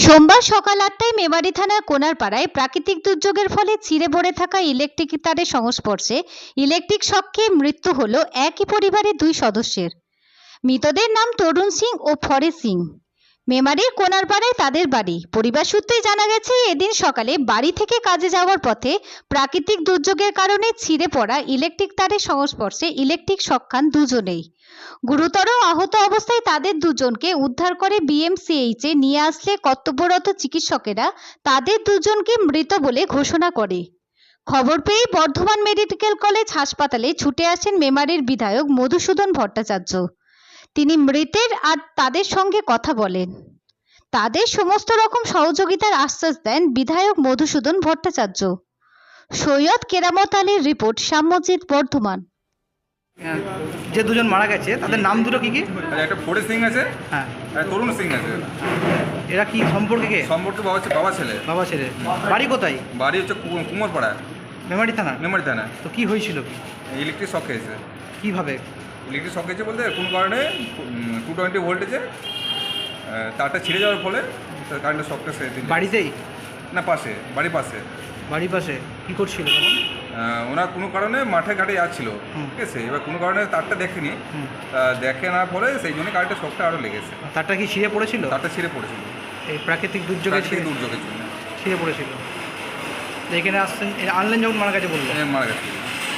সোমবার সকাল আটটায় মেমারি থানার কোনারপাড়ায় প্রাকৃতিক দুর্যোগের ফলে ছিঁড়ে পড়ে থাকা ইলেকট্রিক তারের সংস্পর্শে ইলেকট্রিক শখে মৃত্যু হল একই পরিবারের দুই সদস্যের। মৃতদের নাম তরুণ সিং ও ফরে সিং। মেমারির কোনারপাড়ায় তাদের বাড়ি। পরিবার সূত্রে জানা গেছে, এদিন সকালে বাড়ি থেকে কাজে যাওয়ার পথে প্রাকৃতিক দুর্যোগের কারণে ছিঁড়ে পড়া ইলেকট্রিক তারের সংস্পর্শে ইলেকট্রিক শক খান দুজনেই। গুরুতর আহত অবস্থায় তাদের দুজনকে উদ্ধার করে বিএমসিএইচ এ নিয়ে আসলে কর্তব্যরত চিকিৎসকেরা তাদের দুজনকে মৃত বলে ঘোষণা করে। খবর পেয়ে বর্ধমান মেডিকেল কলেজ হাসপাতালে ছুটে আসেন মেমারির বিধায়ক মধুসূদন ভট্টাচার্য। তিনি মৃতের আর তাদের সঙ্গে কথা বলেন। তাদের সমস্ত রকম সহযোগিতার আশ্বাস দেন বিধায়ক মধুসূদন ভট্টাচার্য। সৈয়দ কেরামত আলীর রিপোর্ট সাম্যজিৎ বর্ধমান। হ্যাঁ, যে দুজন মারা গেছে তাদের নাম দুটো কি কি? একটা ফোরে সিং আছে হ্যাঁ। তরুণ সিং আছে। এরা কি সম্পর্কে কে? সম্পর্কে বাবা হচ্ছে বাবা ছেলে। বাবা ছেলে। বাড়ি কোথায়? বাড়ি হচ্ছে কুমোরপাড়া মেমারি থানা? মেমারি থানা। তো কি হয়েছিল? কি ইলেকট্রিক শক খেয়েছে। কীভাবে? ইলেকট্রিক শক খেয়েছে বলতে কোন কারণে টু টোয়েন্টি ভোল্টেজে তারটা ছিঁড়ে যাওয়ার ফলে কারেন্টের শকটা সে বাড়িতেই? না পাশে বাড়ির পাশে। বাড়ির পাশে? কী করছিল ওনার কোনো কারণে মাঠে ঘাটে যাচ্ছিল। ঠিক আছে এবার কোনো কারণে তারটা দেখেনি। দেখে না পরে সেই জন্য কারেন্টের শকটা আরও লেগেছে। তারটা কি ছিঁড়ে পড়েছিল? তারটা ছিঁড়ে পড়েছিল। এই প্রাকৃতিক দুর্যোগে ছিঁড়ে দুর্যোগের জন্য। ছিঁড়ে পড়েছিল। এখানে আসছেন আনলেন যখন মারা গেছে বললেন? এ মারা গেছে।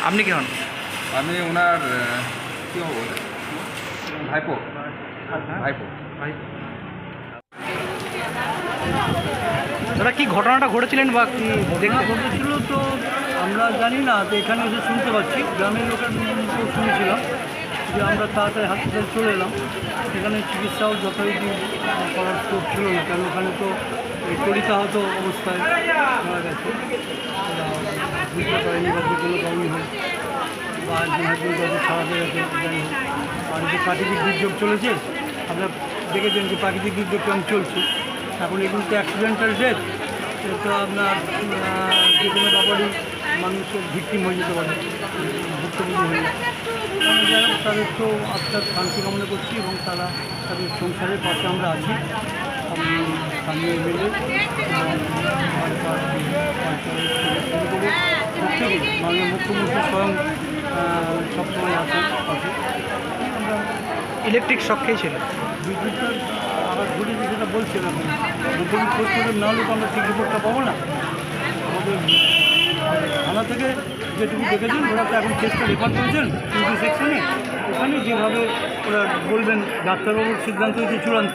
আপনি কি হন? আমি ওনার কি হব? বলে? ভাইপো। ভাইপো। দাদা কি ঘটনাটা ঘটেছিলেন বা কি ঘটেছিল তো আমরা জানি না তো এখানে এসে শুনতে পাচ্ছি। গ্রামের লোকের শুনেছিলাম যে আমরা তাড়াতাড়ি হাসপাতালে চলে এলাম। সেখানে চিকিৎসাও যথারীতি করার স্কোপ ছিল না কারণ ওখানে তো এই তরিতাহত অবস্থায় মারা গেছে। বুঝতে পারেনি বা আর যে প্রাকৃতিক দুর্যোগ চলেছে। আপনারা দেখেছেন যে প্রাকৃতিক দুর্যোগ কেমন চলছে। এখন এগুলো তো অ্যাক্সিডেন্টাল ডেথ তো আপনার যে কোনো ব্যাপারই মানুষের ভিক্টিম হয়ে যেতে পারে। ভুক্তভোগী হয়ে তাদের তো আত্মার শান্তি কামনা করছি এবং তারা তাদের সংসারের পাশে আমরা আছি। স্থানীয় এমএলএ মুখ্যমন্ত্রী স্বয়ং সবসময় আমরা ইলেকট্রিক শক খেয়েছিল বিদ্যুৎটা আবার ঘুরেছে সেটা বলছে না বিদ্যুৎ খোঁজ করে না হলে তো আমরা ঠিক রিপোর্টটা পাবো না আমাদের থানা থেকে যেটুকু দেখেছেন ওরা তো এখন কেসটা রেফার করেছেন টিভি সেকশনে ওখানে যেভাবে ওরা বলবেন ডাক্তারবাবুর সিদ্ধান্ত হচ্ছে চূড়ান্ত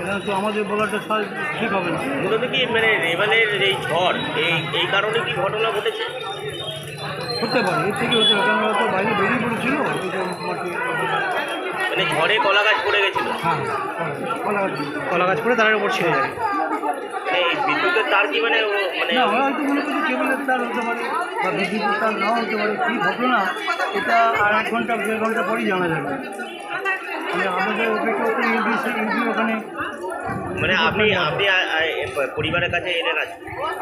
এখানে তো আমাদের বলাটা ঠিক হবে না। মূলত কি মানে রেবানের এই ঝড় এই এই কারণে কি ঘটনা ঘটেছে? হতে পারে। এর থেকে হতে পারে কারণ ওরা তো বাইরে বেরিয়ে পড়েছিল। মানে ঝড়ে কলা গাছ পড়ে গেছিল? হ্যাঁ কলা গাছ কলা গাছ পড়ে তার উপর ছিঁড়ে যায়। এই বিদ্যুতের তার কি মানে ও মানে না হয়তো মনে করছি কেবলের তার হতে পারে বা বিদ্যুতের তার নাও হতে পারে। কী ঘটনা এটা আর এক ঘণ্টা দেড় ঘণ্টা পরেই জানা যাবে। মানে আমাদের ওখানে মানে আপনি আপনি পরিবারের কাছে এলেন আজ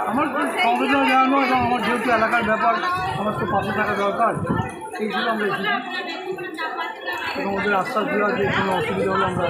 আমার সংবেদনা জানানো এবং আমার? যেহেতু এলাকার ব্যাপার, আমার তো পাশে থাকা দরকার। সেই হিসেবে আমরা এসেছি। এবং ওদের আশ্বাস দেওয়ার যে কোনো অসুবিধা হলে আমরা